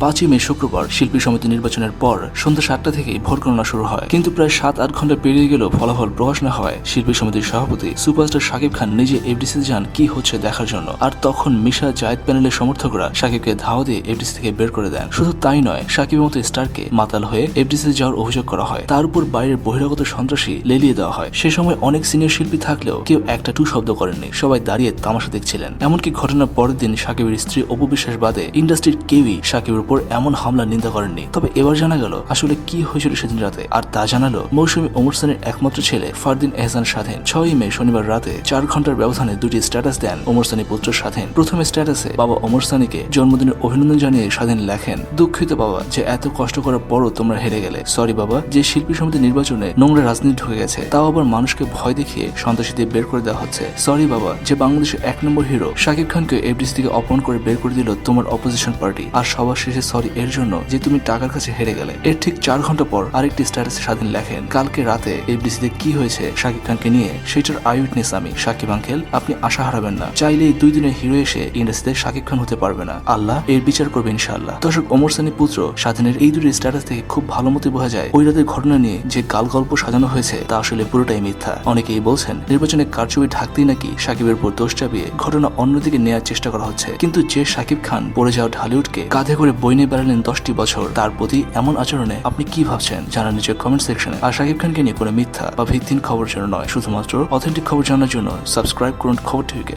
পাঁচই মে শুক্রবার শিল্পী সমিতি নির্বাচনের পর সন্ধ্যা সাতটা থেকেই ভোট গণনা শুরু হয়। কিন্তু প্রায় সাত, আট ঘণ্টা পেরিয়ে গেলেও ফলাফল প্রকাশ না হয় শিল্পী সমিতির সভাপতি সুপারস্টার শাকিব খান নিজে এফডিসি যান কি হচ্ছে দেখার জন্য। আর তখন মিশা জায়েদ প্যানেলের সমর্থকরা শাকিবকে ধাওয়া দিয়ে এফডিসি থেকে বের করে দেন। শুধু তাই নয়, শাকিবের মতো স্টারকে মাতাল হয়ে এফডিসি যাওয়ার অভিযোগ করা হয়। তার উপর বাইরের বহিরাগত সন্ত্রাসী লেলিয়ে দেওয়া হয়। সে সময় অনেক সিনিয়র শিল্পী থাকলেও কেউ একটা টু শব্দ করেননি। সবাই দাঁড়িয়ে তামাশা দেখছিলেন। এমনকি ঘটনার পরের দিন সাকিবের স্ত্রী অপবিশ্বাস বাদে ইন্ডাস্ট্রির কেউই সাকিবের উপর এমন হামলা নিন্দা করেননি। তবে এবার জানা গেল, আসলে কি হয়েছিল সেদিন রাতে? আর তা জানালো মৌসুমী ওমর সানের একমাত্র ছেলে, ফারদিন এহসান স্বাধীন। ছয়ই মে শনিবার রাতে চার ঘণ্টার ব্যবধানে দুটি স্ট্যাটাস দেন ওমর সানি পুত্র স্বাধীন। প্রথমে স্ট্যাটাসে বাবা ওমর সানিকে জন্মদিনের অভিনন্দন জানিয়ে স্বাধীন লেখেন, দুঃখিত বাবা, যে এত কষ্ট করার পরও তোমরা হেরে গেলে। সরি বাবা, যে শিল্পী সমিতি নির্বাচনে নোংরা রাজনীতি ঢুকে গেছে, তাও আবার মানুষকে ভয় দেখিয়ে সন্ত্রাসী দিয়ে বের করে দেওয়া হচ্ছে। সরি বাবা, যে বাংলাদেশের এক নম্বর হিরো শাকিব খানকে এফডিসি থেকে অপমান করে বের করে দিল তোমার অপোজিশন পার্টি আর সবার শেষে সরি, এর জন্য যে তুমি টাকার কাছে হেরে গেলে। এর ঠিক চার ঘণ্টা পর আরেকটি স্ট্যাটাসে স্বাধীন লেখেন, কালকে রাতে এফডিসিতে কি হয়েছে শাকিব খানকে নিয়ে, সেটার আই উইটনেস আমি। শাকিব আঙ্কেল, আপনি আশা হারাবেন না। চাইলেই দুই দিনের হিরো এসে ইন্ডাস্ট্রিতে শাকিব খান হতে পারবে না। আল্লাহ এর বিচার করবে ইনশাআল্লাহ। দর্শক, ওমর সানি পুত্র স্বাধীনের এই দুটি স্ট্যাটাস থেকে খুব ভালো মতো বোঝা যায়, ওই রাতের ঘটনা নিয়ে যে গাল গল্প সাজানো হয়েছে, তা আসলে পুরোটাই মিথ্যা। অনেকেই বলছেন, নির্বাচনে কারচুপি ঢাকতেই নাকি সাকিবের উপর দোষ চাপিয়ে ঘটনা অন্যদিকে নেওয়ার চেষ্টা করা হচ্ছে। কিন্তু যে সাকিব খান পড়ে যাওয়া ঢালিউডকে কাঁধে করে বই নিয়ে বেড়ালেন দশটি বছর। তার প্রতি এমন আচরণে আপনি কি ভাবছেন জানান নিজের কমেন্ট সেকশনে আর শাকিব খানকে নিয়ে কোনো মিথ্যা বা ভিত্তিহীন খবর জন্য নয়। শুধুমাত্র অথেন্টিক খবর জানার জন্য সাবস্ক্রাইব করুন খবর টিভিকে